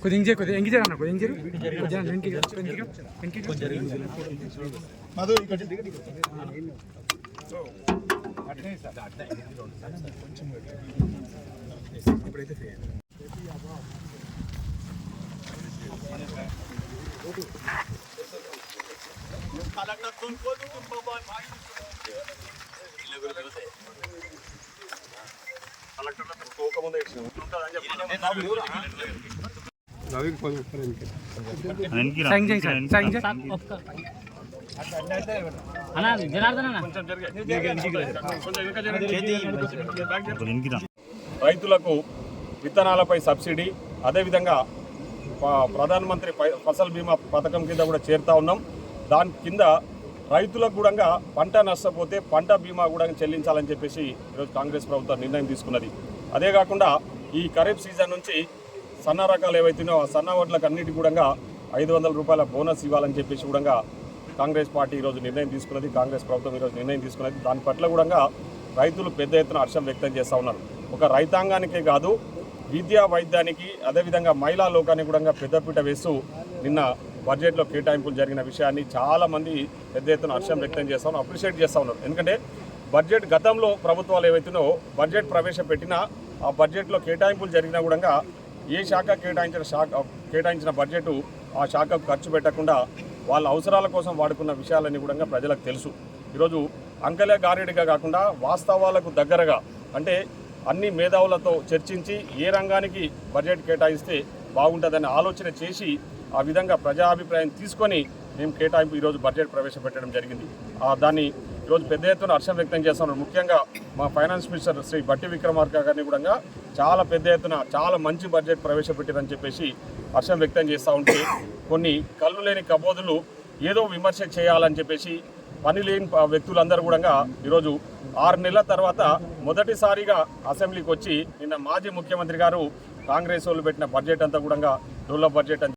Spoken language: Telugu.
కొద్దిగా ఇంకే కొద్దిగా ఎంకి అన్న కొద్దిగా ఇంకి కొద్దిగా వెనక్కి వెనక్కి వెనక్కి ఇప్పుడైతే రైతులకు విత్తనాలపై సబ్సిడీ అదేవిధంగా ప్రధానమంత్రి ఫసల్ బీమా పథకం కింద కూడా చేరుతా ఉన్నాం. దాని కింద రైతులకు కూడా పంట నష్టపోతే పంట బీమా కూడా చెల్లించాలని చెప్పేసి ఈరోజు కాంగ్రెస్ ప్రభుత్వం నిర్ణయం తీసుకున్నది. అదే కాకుండా ఈ ఖరీఫ్ సీజన్ నుంచి సన్న రకాలు ఏవైతున్నాయో ఆ సన్న వడ్లకు అన్నిటి కూడా ఐదు వందల రూపాయల బోనస్ ఇవ్వాలని చెప్పేసి కూడా కాంగ్రెస్ పార్టీ ఈరోజు నిర్ణయం తీసుకున్నది. కాంగ్రెస్ ప్రభుత్వం ఈరోజు నిర్ణయం తీసుకున్నది. దాని పట్ల కూడా రైతులు పెద్ద ఎత్తున హర్షం వ్యక్తం చేస్తూ ఉన్నారు. ఒక రైతాంగానికే కాదు విద్యా వైద్యానికి అదేవిధంగా మహిళా లోకానికి కూడా పెద్దపీట వేస్తూ నిన్న బడ్జెట్లో కేటాయింపులు జరిగిన విషయాన్ని చాలామంది పెద్ద ఎత్తున హర్షం వ్యక్తం చేస్తా ఉన్నారు అప్రిషియేట్ చేస్తూ ఉన్నారు. ఎందుకంటే బడ్జెట్ గతంలో ప్రభుత్వాలు ఏవైతున్నాయో బడ్జెట్ ప్రవేశపెట్టినా ఆ బడ్జెట్లో కేటాయింపులు జరిగినా కూడా ఏ శాఖ కేటాయించిన శాఖ కేటాయించిన బడ్జెట్ ఆ శాఖకు ఖర్చు పెట్టకుండా వాళ్ళ అవసరాల కోసం వాడుకున్న విషయాలన్నీ కూడా ప్రజలకు తెలుసు. ఈరోజు అంకెలే గారేడిగా కాకుండా వాస్తవాలకు దగ్గరగా అంటే అన్ని మేధావులతో చర్చించి ఏ రంగానికి బడ్జెట్ కేటాయిస్తే బాగుంటుందని ఆలోచన చేసి ఆ విధంగా ప్రజాభిప్రాయం తీసుకొని మేము కేటాయింపు ఈరోజు బడ్జెట్ ప్రవేశపెట్టడం జరిగింది. ఆ దాన్ని ఈరోజు పెద్ద ఎత్తున హర్షం వ్యక్తం చేస్తున్నారు. ముఖ్యంగా మా ఫైనాన్స్ మినిస్టర్ శ్రీ బట్టి విక్రమార్క గారిని కూడా చాలా పెద్ద ఎత్తున చాలా మంచి బడ్జెట్ ప్రవేశపెట్టారని చెప్పేసి హర్షం వ్యక్తం చేస్తూ ఉంటే కొన్ని కళ్ళు లేని కబోదులు ఏదో విమర్శ చేయాలని చెప్పేసి పని లేని వ్యక్తులందరూ కూడా ఈరోజు ఆరు నెలల తర్వాత మొదటిసారిగా అసెంబ్లీకి వచ్చి నిన్న మాజీ ముఖ్యమంత్రి గారు కాంగ్రెస్ వాళ్ళు పెట్టిన బడ్జెట్ అంతా కూడా డెవలప్ బడ్జెట్ అని